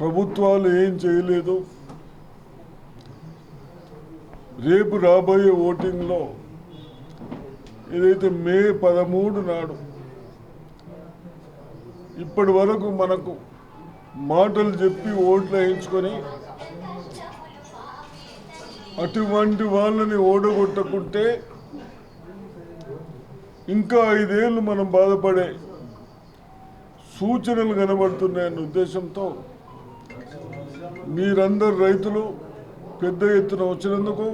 ప్రభుత్వాలు ఏం చేయలేదు. రేపు రాబోయే ఓటింగ్లో ఏదైతే మే పదమూడు నాడు ఇప్పటి వరకు మనకు మాటలు చెప్పి ఓట్లు వేయించుకొని అటువంటి వాళ్ళని ఓడగొట్టకుంటే ఇంకా ఐదేళ్ళు మనం బాధపడే సూచనలు కనబడుతున్నాయన్న ఉద్దేశంతో మీరందరు రైతులు పెద్ద ఎత్తున వచ్చినందుకు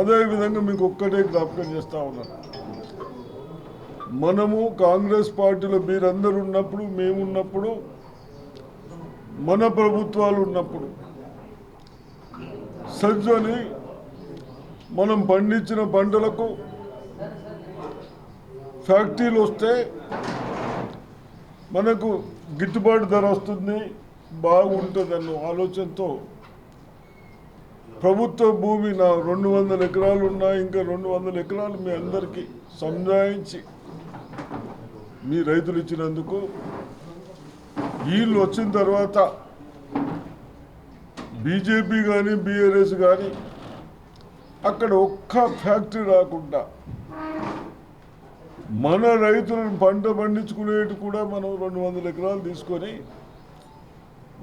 అదేవిధంగా మీకు ఒక్కటే జ్ఞాపకం చేస్తూ ఉన్నాను మనము కాంగ్రెస్ పార్టీలో మీరందరూ ఉన్నప్పుడు మేమున్నప్పుడు మన ప్రభుత్వాలు ఉన్నప్పుడు సజ్జని మనం పండించిన పంటలకు ఫ్యాక్టరీలు వస్తే మనకు గిట్టుబాటు ధర వస్తుంది. బాగుంటుందన్న ఆలోచనతో ప్రభుత్వ భూమి నా రెండు వందల ఎకరాలు ఉన్నాయి ఇంకా రెండు వందల ఎకరాలు మీ అందరికీ సంజాయించి మీ రైతులు ఇచ్చినందుకు వీళ్ళు వచ్చిన తర్వాత బీజేపీ కానీ బీఆర్ఎస్ కానీ అక్కడ ఒక్క ఫ్యాక్టరీ రాకుండా మన రైతులను పంట పండించుకునేటి కూడా మనం రెండు వందల ఎకరాలు తీసుకొని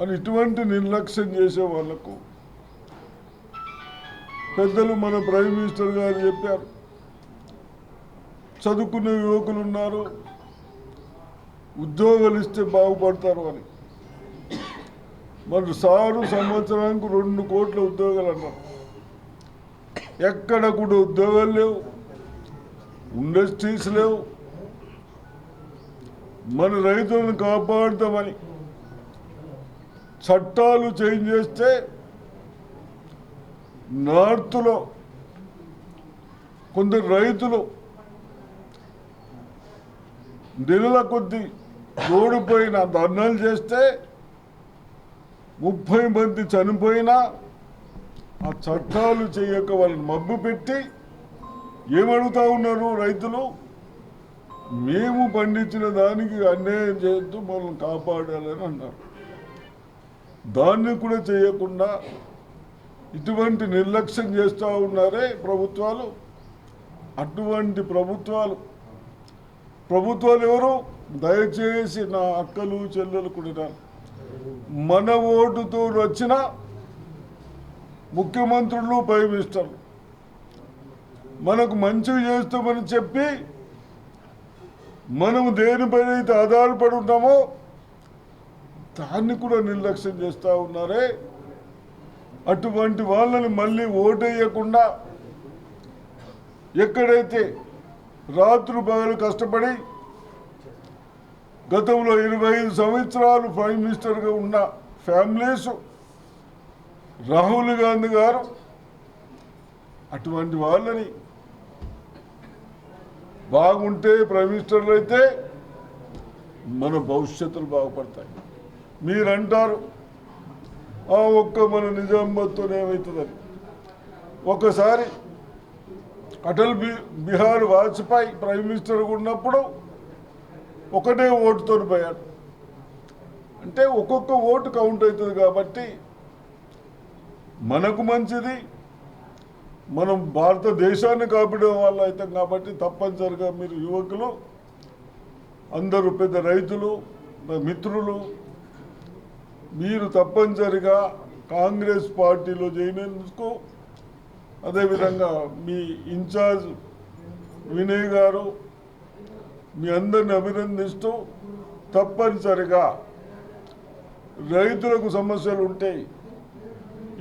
అని ఇటువంటి నిర్లక్ష్యం చేసే వాళ్ళకు పెద్దలు మన ప్రైమ్ మినిస్టర్ గారు చెప్పారు. చదువుకునే యువకులు ఉన్నారు. ఉద్యోగాలు ఇస్తే బాగుపడతారు అని. మరి సారు సంవత్సరానికి రెండు కోట్ల ఉద్యోగాలు అన్నారు. ఎక్కడ కూడా ఉద్యోగాలు లేవు. ఇండస్ట్రీస్ లేవు. మన రైతులను కాపాడుతామని. చట్టాలు చేంజ్ చేస్తే నార్త్లో కొందరు రైతులు నెలల కొద్దీ ఓడిపోయిన ధర్నాలు చేస్తే ముప్పై మంది చనిపోయినా ఆ చట్టాలు చేయక వాళ్ళని మబ్బు పెట్టి ఏమడుగుతా ఉన్నారు రైతులు? మేము పండించిన దానికి అన్యాయం చేయొద్దు మనల్ని కాపాడాలని అన్నారు. దాన్ని కూడా చేయకుండా ఇటువంటి నిర్లక్ష్యం చేస్తూ ఉన్నారే ప్రభుత్వాలు. అటువంటి ప్రభుత్వాలు. ప్రభుత్వాలు ఎవరు? దయచేసి నా అక్కలు చెల్లెలు కూడా మన ఓటుతో వచ్చిన ముఖ్యమంత్రులు ప్రైమ్ మినిస్టర్లు మనకు మంచివి చేస్తామని చెప్పి మనం దేనిపైన అయితే ఆధారపడి ఉన్నామో దాన్ని కూడా నిర్లక్ష్యం చేస్తూ ఉన్నారే? అటువంటి వాళ్ళని మళ్ళీ ఓటేయకుండా ఎక్కడైతే రాత్రు పగలు కష్టపడి గతంలో ఇరవై ఐదు సంవత్సరాలు ప్రైమ్ మినిస్టర్గా ఉన్న ఫ్యామిలీస్ రాహుల్ గాంధీ గారు అటువంటి వాళ్ళని బాగుంటే ప్రైమ్ మినిస్టర్లు అయితే మన భవిష్యత్తులు బాగుపడతాయి. మీరంటారు. ఆ ఒక్క మన నిజామాబాద్తో ఏమవుతుందని ఒకసారి అటల్ బి బిహార్ వాజ్పేయి ప్రైమ్ మినిస్టర్ ఉన్నప్పుడు ఒకటే ఓటుతో పోయాడు అంటే ఒక్కొక్క ఓటు కౌంట్ అవుతుంది కాబట్టి మనకు మంచిది మనం భారతదేశాన్ని కాపాడే వాళ్ళు అవుతాం కాబట్టి తప్పనిసరిగా మీరు యువకులు అందరూ పెద్ద రైతులు మిత్రులు మీరు తప్పనిసరిగా కాంగ్రెస్ పార్టీలో చేయనందుకు అదేవిధంగా మీ ఇన్ఛార్జ్ వినయ్ గారు మీ అందరిని అభినందిస్తూ తప్పనిసరిగా రైతులకు సమస్యలు ఉంటాయి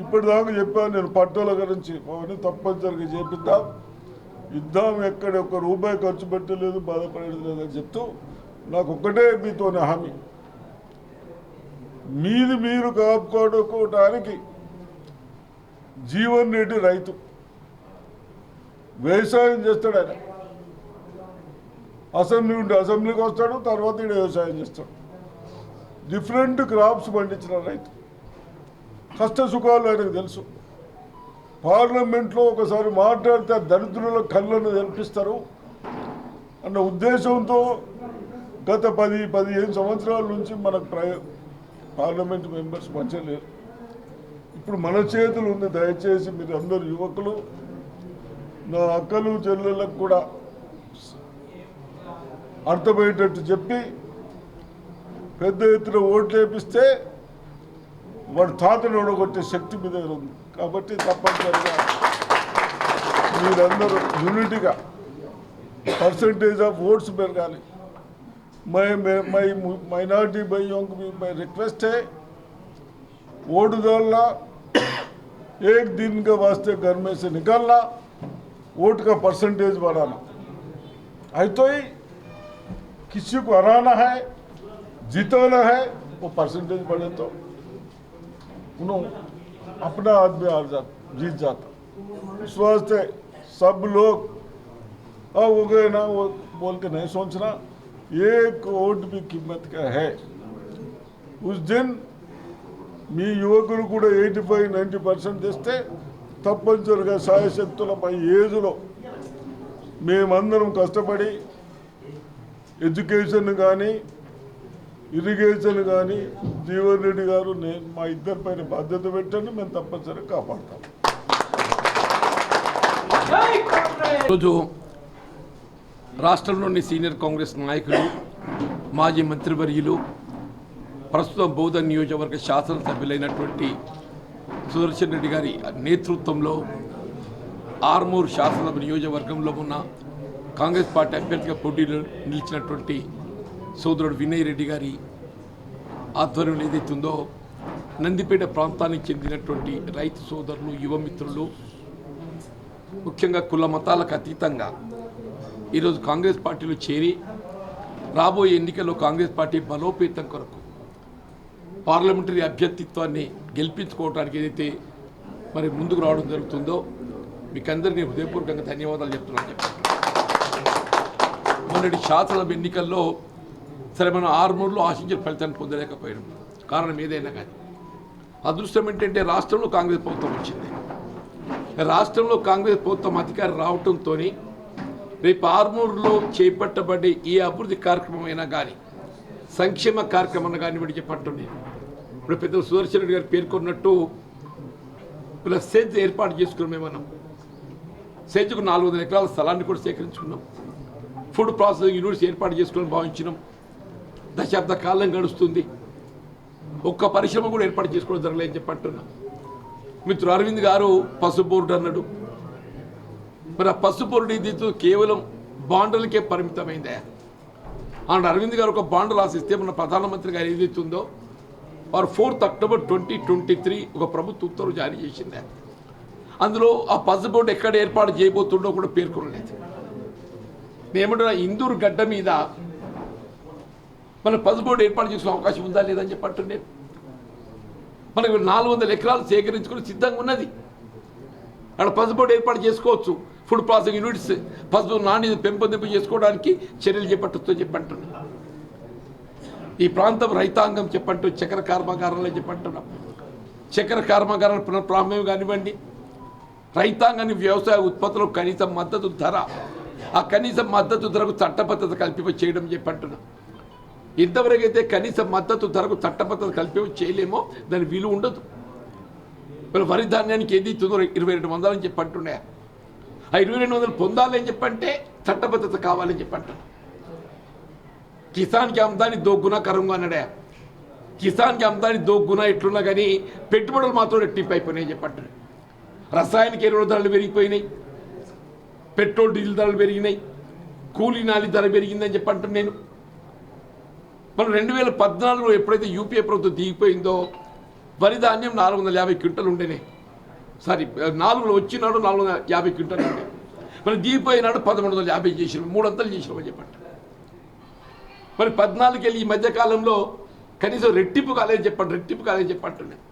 ఇప్పటిదాకా చెప్పాను నేను పట్టుల గురించి అవన్నీ తప్పనిసరిగా చేపిద్దాం. ఇద్దాం ఎక్కడ ఒక్క రూపాయి ఖర్చు పెట్టలేదు బాధపడలేదు లేదని చెప్తూ నాకు ఒక్కటే మీతోనే హామీ. మీది మీరు కాపుకోవడానికి జీవన్ రెడ్డి రైతు. వ్యవసాయం చేస్తాడు ఆయన. అసెంబ్లీ ఉంటే అసెంబ్లీకి వస్తాడు తర్వాత ఈడ వ్యవసాయం చేస్తాడు. డిఫరెంట్ క్రాప్స్ పండించిన రైతు. కష్ట సుఖాలు ఆయనకు తెలుసు. పార్లమెంట్లో ఒకసారి మాట్లాడితే దరిద్రుల కళ్ళను తెరిపిస్తారు అన్న ఉద్దేశంతో గత పది పదిహేను సంవత్సరాల నుంచి మనకు ప్రయో పార్లమెంట్ మెంబర్స్ మంచిగా లేరు. ఇప్పుడు మన చేతులు ఉంది దయచేసి మీరు అందరు యువకులు నా అక్కలు చెల్లెళ్ళకు కూడా అర్థమయ్యేటట్టు చెప్పి పెద్ద ఎత్తున ఓట్లు వేపిస్తే వాడు తాతను ఓడగొట్టే శక్తి మీ దగ్గర ఉంది. కాబట్టి తప్పనిసరిగా మీరందరూ యూనిటీగా పర్సంటేజ్ ఆఫ్ ఓట్స్ పెరగాలి. मैं मैं माइनॉरिटी भाइयों को भी मैं रिक्वेस्ट है। वोट डालना, एक दिन के वास्ते घर में से निकालना, वोट का परसेंटेज बढ़ाना। आई तो ही किसी को हराना है, जिताना है, वो परसेंटेज बढ़े तो। उन्होंने अपना आदमी हार जा, जीत जाता। उस वास्ते सब लोग, अब हो गए ना, वो बोल के नहीं सोचना। एक वोट भी कीमत का है उस दिन మీ యువకులు కూడా ఎయిటీ ఫైవ్ నైంటీ పర్సెంట్ తెస్తే తప్పనిసరిగా సాయశక్తుల పై ఏజ్లో మేమందరం కష్టపడి ఎడ్యుకేషన్ కానీ ఇరిగేషన్ కానీ జీవన్ రెడ్డి గారు నేను మా ఇద్దరి పైన బాధ్యత పెట్టండి మేము తప్పనిసరిగా కాపాడతాం ఈరోజు రాష్ట్రంలోని సీనియర్ కాంగ్రెస్ నాయకులు మాజీ మంత్రివర్యులు ప్రస్తుతం బౌద్ధ నియోజకవర్గ శాసనసభ్యులైనటువంటి సుదర్శన్ రెడ్డి గారి నేతృత్వంలో ఆర్మూర్ శాసనసభ నియోజకవర్గంలో ఉన్న కాంగ్రెస్ పార్టీ అభ్యర్థిగా పోటీలో నిలిచినటువంటి సోదరుడు వినయ్ రెడ్డి గారి ఆధ్వర్యంలో ఏదైతుందో నందిపేట ప్రాంతానికి చెందినటువంటి రైతు సోదరులు యువమిత్రులు ముఖ్యంగా కుల మతాలకు అతీతంగా ఈరోజు కాంగ్రెస్ పార్టీలో చేరి రాబోయే ఎన్నికల్లో కాంగ్రెస్ పార్టీ బలోపేతం కొరకు పార్లమెంటరీ అభ్యర్థిత్వాన్ని గెలిపించుకోవడానికి ఏదైతే మరి ముందుకు రావడం జరుగుతుందో మీకు అందరినీ హృదయపూర్వకంగా ధన్యవాదాలు చెప్తున్నాను. మొన్నటి శాసనసభ ఎన్నికల్లో సరే మనం ఆరుమూరులో ఆశించిన ఫలితాన్ని పొందలేకపోయాం. కారణం ఏదైనా కానీ అదృష్టం ఏంటంటే రాష్ట్రంలో కాంగ్రెస్ ప్రభుత్వం వచ్చింది. రాష్ట్రంలో కాంగ్రెస్ ప్రభుత్వం అధికారం రావడంతో రేపు ఆర్మూర్లో చేపట్టబడే ఏ అభివృద్ధి కార్యక్రమం అయినా కానీ సంక్షేమ కార్యక్రమం కానీ విడిచి చెప్పంటుంది ఇప్పుడు పెద్ద సుదర్శన్ రెడ్డి గారు పేర్కొన్నట్టు ఇలా సెజ్ ఏర్పాటు చేసుకున్నాం మేము మనం సెజ్కు నాలుగు వందల ఎకరాల స్థలాన్ని కూడా సేకరించుకున్నాం. ఫుడ్ ప్రాసెసింగ్ యూనిట్స్ ఏర్పాటు చేసుకుని భావించినాం. దశాబ్ద కాలం గడుస్తుంది. ఒక్క పరిశ్రమ కూడా ఏర్పాటు చేసుకోవడం జరగలేదని చెప్పి అంటున్నాం. మిత్రుడు అరవింద్ గారు పసుపు బోర్డు అన్నాడు. మరి ఆ పసుపు బోర్డు కేవలం బాండ్లకే పరిమితమైందా. అండ్ అరవింద్ గారు ఒక బాండ్ రాసిస్తే మన ప్రధానమంత్రి గారు ఏదైతుందో వారు fourth October twenty twenty three ఒక ప్రభుత్వ ఉత్తర్వు జారీ చేసిందే. అందులో ఆ పసుపు బోర్డు ఎక్కడ ఏర్పాటు చేయబోతుండో కూడా పేర్కొనలేదు. నేమంటున్నా ఇందూరు గడ్డ మీద మన పసుపు బోర్డు ఏర్పాటు చేసుకునే అవకాశం ఉందా లేదని చెప్పి అంటున్నాను మనకు నాలుగు వందల ఎకరాలు సేకరించుకుని సిద్ధంగా ఉన్నది. అక్కడ పసుపు బోర్డు ఏర్పాటు చేసుకోవచ్చు. ఫుడ్ ప్రాసెసింగ్ యూనిట్స్ పసుపు నాణ్యత పెంపొందింపు చేసుకోవడానికి చర్యలు చేపట్టొచ్చో చెప్పంటున్నాం. ఈ ప్రాంతం రైతాంగం చెప్పంటూ చక్కెర కర్మాగారాలు చెప్పంటున్నాం. చక్కెర కర్మాగారాల పునఃప్రారంభం కానివ్వండి. రైతాంగాన్ని వ్యవసాయ ఉత్పత్తులకు కనీస మద్దతు ధర ఆ కనీస మద్దతు ధరకు చట్టబద్ధత కల్పింప చేయడం చెప్పంటున్నాం. ఇంతవరకు అయితే కనీస మద్దతు ధరకు చట్టబద్ధత కల్పింప చేయలేమో దాని విలువ ఉండదు. మరి వరి ధాన్యానికి ఏది ఇస్తుందో ఇరవై రెండు వందలని చెప్పి అంటుండే ఆ ఇరవై రెండు వందలు పొందాలని చెప్పంటే చట్టబద్ధత కావాలని చెప్పంటారు కిసాన్కి అమ్దాని దోగ్గునా కరంగా అన్నాడే. కిసాన్కి అమ్దాని దో ఎట్లున్నా కానీ పెట్టుబడులు మాత్రం రెట్టింపు అయిపోయినాయి చెప్పంటారు రసాయనిక ఎరువుల ధరలు పెరిగిపోయినాయి. పెట్రోల్ డీజిల్ ధరలు పెరిగినాయి. కూలీ నాలి ధర పెరిగిందని చెప్పంటాను నేను. మనం రెండు వేల పద్నాలుగులో ఎప్పుడైతే యూపీఏ ప్రభుత్వం దిగిపోయిందో వరి ధాన్యం నాలుగు వందల యాభై క్వింటలు ఉండేనే. సారీ నాలుగులో వచ్చినాడు నాలుగు వందల యాభై క్వింటల్ ఉండే మరి దిగిపోయినాడు పదమూడు వందల యాభై చేసిన మూడు వందలు చేసినామని చెప్పండి మరి పద్నాలుగు వెళ్ళి ఈ మధ్యకాలంలో కనీసం రెట్టింపు కాలేదని చెప్పండి రెట్టింపు కాలేదని చెప్పంటున్నాను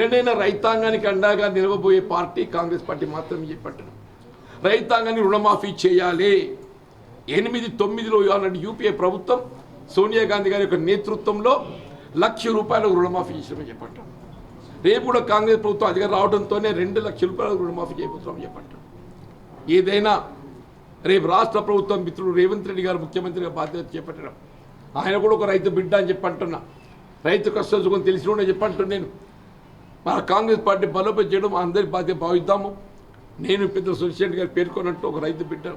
ఏదైనా రైతాంగానికి అండగా నిలవబోయే పార్టీ కాంగ్రెస్ పార్టీ మాత్రమే చెప్పంటున్నాను రైతాంగాన్ని రుణమాఫీ చేయాలి. ఎనిమిది తొమ్మిదిలో అన్నట్టు యూపీఏ ప్రభుత్వం సోనియా గాంధీ గారి యొక్క నేతృత్వంలో లక్ష రూపాయలకు రుణమాఫీ చేసామని చెప్పంటాం. రేపు కూడా కాంగ్రెస్ ప్రభుత్వం అధికారం రావడంతోనే రెండు లక్షల రూపాయలు రుణమాఫీ చేయబోతున్నాం చెప్పంటాం ఏదైనా రేపు రాష్ట్ర ప్రభుత్వం మిత్రుడు రేవంత్ రెడ్డి గారు ముఖ్యమంత్రిగా బాధ్యత చేపట్టడం. ఆయన కూడా ఒక రైతు బిడ్డ అని చెప్పంటున్నా. రైతు కష్టం సుఖం తెలిసిన చెప్పంటున్నా నేను. మన కాంగ్రెస్ పార్టీ బలోపేతం చేయడం అందరి బాధ్యత భావిద్దాము. నేను పెద్ద సురేష్ గారు పేర్కొన్నట్టు ఒక రైతు బిడ్డ.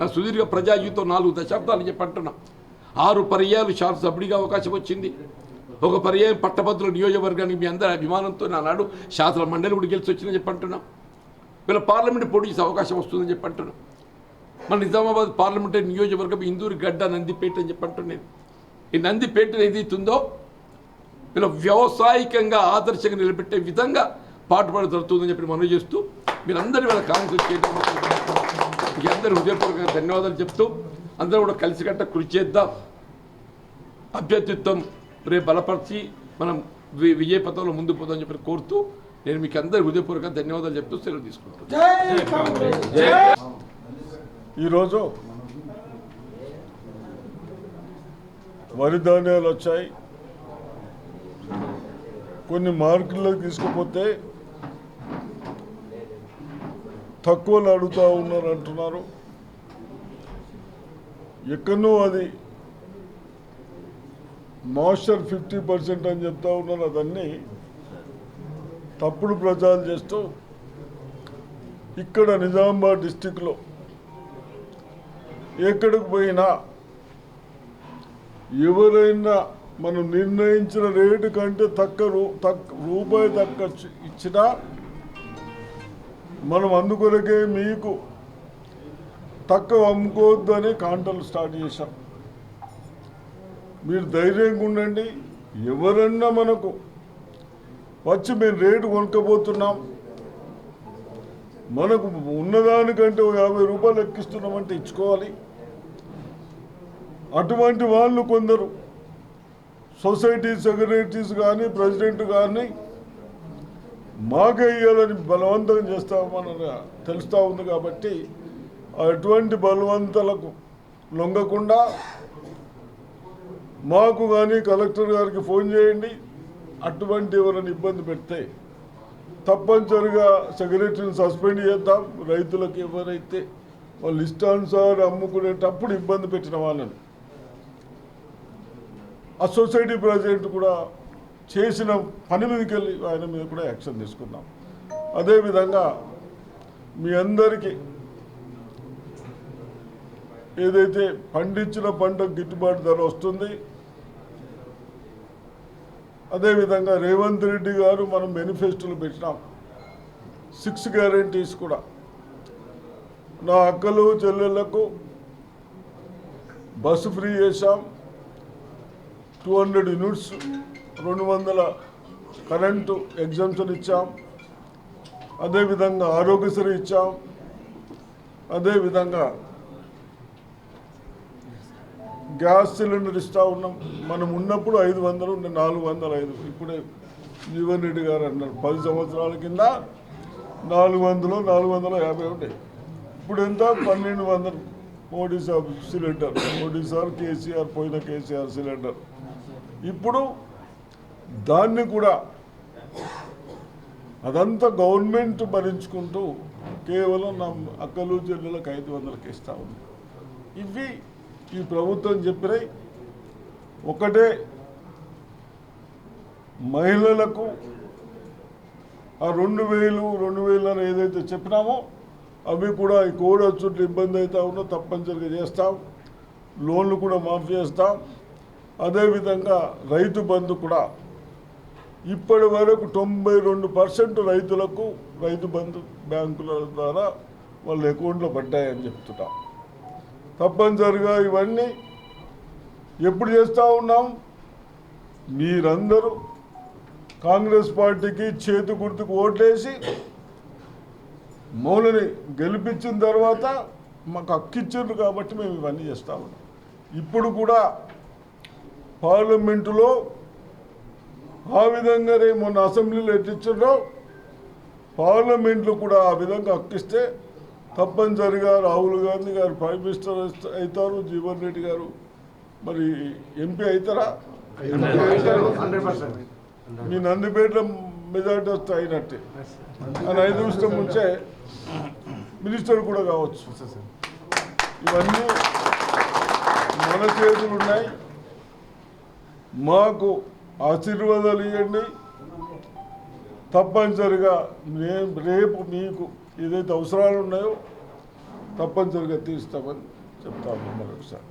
నా సుదీర్ఘ ప్రజాజీవితం నాలుగు దశాబ్దాలు చెప్పంటున్నా. ఆరు పర్యాలు శాసనసభ్యుడిగా అవకాశం వచ్చింది. ఒక పర్యాయం పట్టభద్రుల నియోజకవర్గానికి మీ అందరి అభిమానంతో నానాడు శాసన మండలి కూడా గెలిచి వచ్చిందని చెప్పంటున్నాం. వీళ్ళ పార్లమెంట్ పోటీ చేసే అవకాశం వస్తుందని చెప్పంటున్నాం. మన నిజామాబాద్ పార్లమెంటరీ నియోజకవర్గం ఇందూరు గడ్డ నందిపేట అని చెప్పంటున్నాను ఈ నందిపేట ఏదైతుందో వీళ్ళ వ్యవసాయికంగా ఆదర్శంగా నిలబెట్టే విధంగా పాటుపడి జరుగుతుందని చెప్పి మనవి చేస్తూ మీరందరూ వీళ్ళ కాంగ్రెస్ చేయడం మీ అందరూ హృదయపూర్వకంగా ధన్యవాదాలు చెప్తూ అందరూ కూడా కలిసికట్ట కృషి చేద్దాం. అభ్యర్థిత్వం రేపు బలపరిచి మనం విజయ పథంలో ముందుకు పోదామని చెప్పి కోరుతూ నేను మీకు అందరి హృదయపూర్వకంగా ధన్యవాదాలు చెప్తూ సెలవు తీసుకుంటాను ఈరోజు వరి ధాన్యాలు వచ్చాయి. కొన్ని మార్కుల్లోకి తీసుకుపోతే తక్కువలు అడుగుతూ ఉన్నారు అంటున్నారు. ఎక్కడో అది మాస్టర్ ఫిఫ్టీ పర్సెంట్ అని చెప్తా ఉన్నారు అదన్నీ తప్పుడు ప్రచారం చేస్తూ ఇక్కడ నిజామాబాద్ డిస్టిక్లో ఎక్కడికి పోయినా ఎవరైనా మనం నిర్ణయించిన రేటు కంటే తక్కువ రూ తక్కువ రూపాయి తక్కువ ఇచ్చినా మనం అందుకొరకే మీకు తక్కువ అమ్ముకోవద్దు అని కాంటలు స్టార్ట్ చేశాం. మీరు ధైర్యంగా ఉండండి. ఎవరన్నా మనకు వచ్చి మేము రేటు కొనుక్కపోతున్నాం మనకు ఉన్నదానికంటే యాభై రూపాయలు ఎక్కిస్తున్నామంటే ఇచ్చుకోవాలి. అటువంటి వాళ్ళు కొందరు సొసైటీ సెక్రటరీస్ కానీ ప్రెసిడెంట్ కానీ మాకే ఇవ్వాలని బలవంతం చేస్తామని తెలుస్తూ ఉంది కాబట్టి అటువంటి బలవంతులకు లొంగకుండా మాకు కానీ కలెక్టర్ గారికి ఫోన్ చేయండి. అటువంటి ఎవరైనా ఇబ్బంది పెడితే తప్పనిసరిగా సెక్రటరీని సస్పెండ్ చేద్దాం. రైతులకు ఎవరైతే వాళ్ళు ఇష్టానుసారం అమ్ముకునేటప్పుడు ఇబ్బంది పెట్టిన వాళ్ళని. ఆ సొసైటీ ప్రెసిడెంట్ కూడా చేసిన పని మీదకి వెళ్ళి ఆయన మీద కూడా యాక్షన్ తీసుకున్నాం అదేవిధంగా మీ అందరికీ ఏదైతే పండించిన పంట గిట్టుబాటు ధర వస్తుంది అదేవిధంగా రేవంత్ రెడ్డి గారు మనం మేనిఫెస్టోలు పెట్టినాం. సిక్స్ గ్యారంటీస్ కూడా. నా అక్కలు చెల్లెళ్ళకు బస్సు ఫ్రీ చేశాం. టూ హండ్రెడ్ యూనిట్స్ రెండు వందల కరెంటు ఎగ్జామ్షన్ ఇచ్చాం. అదేవిధంగా ఆరోగ్యశ్రీ ఇచ్చాం. అదేవిధంగా గ్యాస్ సిలిండర్ ఇస్తూ ఉన్నాం. మనం ఉన్నప్పుడు ఐదు వందలు ఉండే నాలుగు వందల ఐదు. ఇప్పుడే జీవన్ రెడ్డి గారు అన్నారు. పది సంవత్సరాల కింద నాలుగు వందలు నాలుగు వందల యాభై ఉంటాయి ఇప్పుడు ఎంత? పన్నెండు వందలు. Modi sir cylinder. Modi sir KCR పోయిన కేసీఆర్ సిలిండర్. ఇప్పుడు దాన్ని కూడా అదంతా గవర్నమెంట్ భరించుకుంటూ కేవలం నా అక్కలు చెల్లెలకు ఐదు వందలకి ఇస్తా ఉంది. ఇవి ఈ ప్రభుత్వం చెప్పినాయి. ఒకటే మహిళలకు ఆ రెండు వేలు రెండు వేలు అని ఏదైతే చెప్పినామో అవి కూడా ఈ కోడ్ వచ్చుట్లు ఇబ్బంది అవుతా ఉన్నా తప్పనిసరిగా చేస్తాం. లోన్లు కూడా మాఫీ చేస్తాం. అదేవిధంగా రైతు బంధు కూడా. ఇప్పటి వరకు తొంభై రెండు పర్సెంట్ రైతులకు రైతు బంధు బ్యాంకుల ద్వారా వాళ్ళ అకౌంట్లో పడ్డాయని చెప్తున్నాం. తప్పనిసరిగా ఇవన్నీ ఎప్పుడు చేస్తూ ఉన్నాం? మీరందరూ కాంగ్రెస్ పార్టీకి చేతి గుర్తుకు ఓట్లేసి మౌలని గెలిపించిన తర్వాత మాకు హక్కిచ్చారు కాబట్టి మేము ఇవన్నీ చేస్తూ ఉన్నాం. ఇప్పుడు కూడా పార్లమెంటులో ఆ విధంగానే మొన్న అసెంబ్లీలో ఎట్టించారో పార్లమెంట్లో కూడా ఆ విధంగా హక్కిస్తే తప్పనిసరిగా రాహుల్ గాంధీ గారు ప్రైమ్ మినిస్టర్ అవుత- అవుతారు జీవన్ రెడ్డి గారు. మరి ఎంపీ అవుతారా మీ నందిపేట మెజార్టీ వస్తే అయినట్టే. అని ఐదు నిమిషం ముంచే మినిస్టర్ కూడా కావచ్చు. ఇవన్నీ మన చేతులు ఉన్నాయి మాకు ఆశీర్వాదాలు ఇవ్వండి తప్పనిసరిగా మేము రేపు మీకు ఏదైతే అవసరాలు ఉన్నాయో తప్పనిసరిగా తీస్తామని చెప్తాను మరొకసారి.